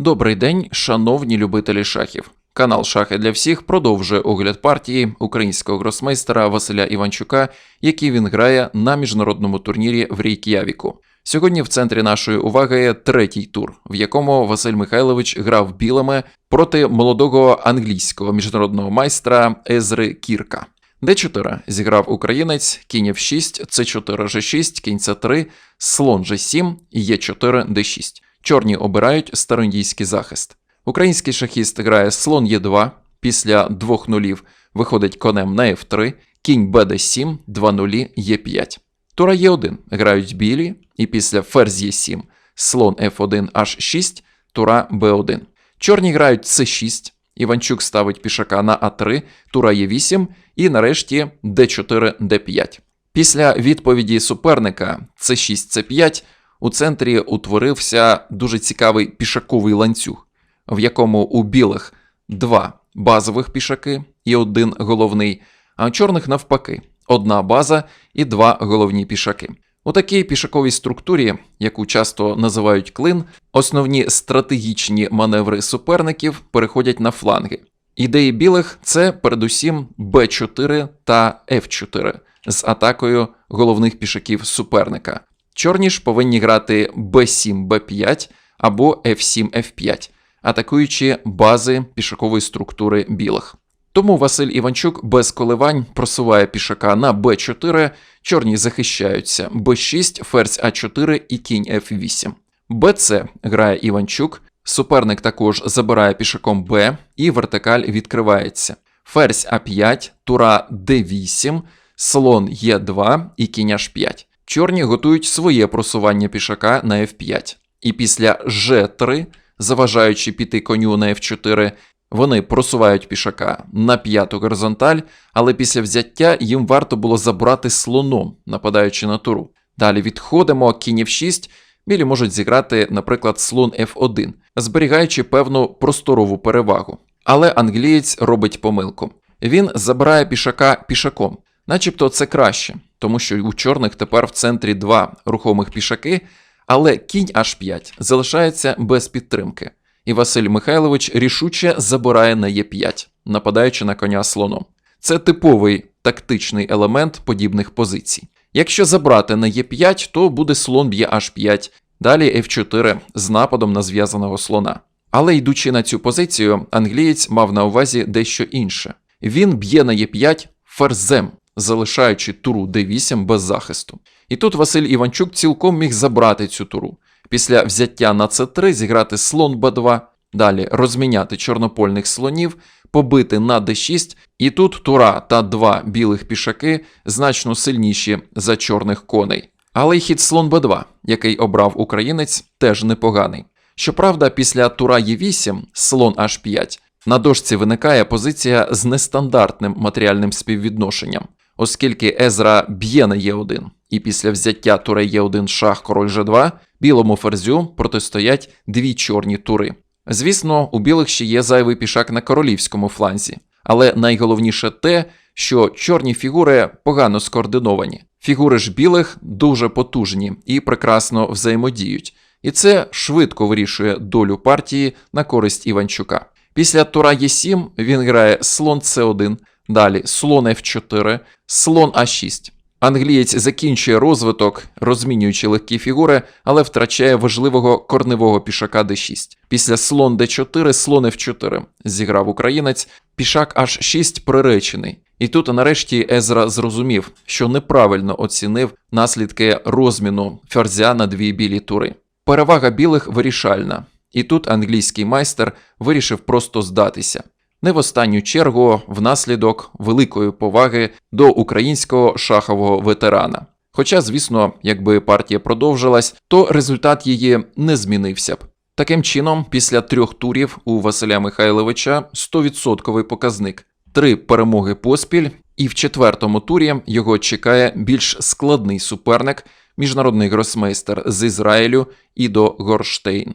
Добрий день, шановні любителі шахів. Канал Шахи для всіх продовжує огляд партії українського гросмейстера Василя Іванчука, який він грає на міжнародному турнірі в Рейк'явіку. Сьогодні в центрі нашої уваги є третій тур, в якому Василь Михайлович грав білими проти молодого англійського міжнародного майстра Езри Кірка. Д4 зіграв українець, кінь F6, С4 G6, кінь С3, слон G7, Е4 D6. Чорні обирають староіндійський захист. Український шахіст грає слон Е2, після двох нулів виходить конем на F3, кінь БД7, 2 нулі Е5. Тура Е1 грають білі, і після ферзь Е7, слон F1 H6, тура Б1. Чорні грають С6, Іванчук ставить пішака на А3, тура Е8 і нарешті Д4, Д5. Після відповіді суперника С6, С5 у центрі утворився дуже цікавий пішаковий ланцюг, в якому у білих два базових пішаки і один головний, а у чорних навпаки одна база і два головні пішаки. У такій пішаковій структурі, яку часто називають клин, основні стратегічні маневри суперників переходять на фланги. Ідеї білих це передусім Б4 та Ф4 з атакою головних пішаків суперника. Чорні ж повинні грати Б7, Б5 або F7, F5, атакуючи бази пішакової структури білих. Тому Василь Іванчук без коливань просуває пішака на Б4, чорні захищаються Б6, ферзь А4 і кінь F8. БЦ грає Іванчук, суперник також забирає пішаком Б і вертикаль відкривається. Ферзь А5, тура Д8, слон Е2 і кінь H5. Чорні готують своє просування пішака на F5. І після G3, заважаючи піти коню на F4, вони просувають пішака на п'яту горизонталь, але після взяття їм варто було забрати слоном, нападаючи на туру. Далі відходимо, кінь F6, білі можуть зіграти, наприклад, слон F1, зберігаючи певну просторову перевагу. Але англієць робить помилку. Він забирає пішака пішаком, начебто це краще, тому що у чорних тепер в центрі два рухомих пішаки, але кінь H5 залишається без підтримки. І Василь Михайлович рішуче забирає на Е5, нападаючи на коня слоном. Це типовий тактичний елемент подібних позицій. Якщо забрати на Е5, то буде слон б'є H5, далі F4 з нападом на зв'язаного слона. Але йдучи на цю позицію, англієць мав на увазі дещо інше. Він б'є на Е5 ферзем, залишаючи туру d8 без захисту. І тут Василь Іванчук цілком міг забрати цю туру. Після взяття на c3 зіграти слон b2, далі розміняти чорнопольних слонів, побити на d6, і тут тура та два білих пішаки значно сильніші за чорних коней. Але й хід слон b2, який обрав українець, теж непоганий. Щоправда, після тура Е8, слон H5, на дошці виникає позиція з нестандартним матеріальним співвідношенням, оскільки Езра б'є на Е1, і після взяття тура Е1 шах король Ж2 білому ферзю протистоять дві чорні тури. Звісно, у білих ще є зайвий пішак на королівському фланзі, але найголовніше те, що чорні фігури погано скоординовані. Фігури ж білих дуже потужні і прекрасно взаємодіють, і це швидко вирішує долю партії на користь Іванчука. Після тура Е7 він грає слон С1, далі слон F4, слон А6. Англієць закінчує розвиток, розмінюючи легкі фігури, але втрачає важливого корневого пішака d6. Після слон d4, слон f4 зіграв українець, пішак H6 приречений. І тут нарешті Езра зрозумів, що неправильно оцінив наслідки розміну ферзя на дві білі тури. Перевага білих вирішальна, і тут англійський майстер вирішив просто здатися. Не в останню чергу внаслідок великої поваги до українського шахового ветерана. Хоча, звісно, якби партія продовжилась, то результат її не змінився б. Таким чином, після трьох турів у Василя Михайловича 100% показник, три перемоги поспіль, і в четвертому турі його чекає більш складний суперник, міжнародний гросмейстер з Ізраїлю Ідо Горштейн.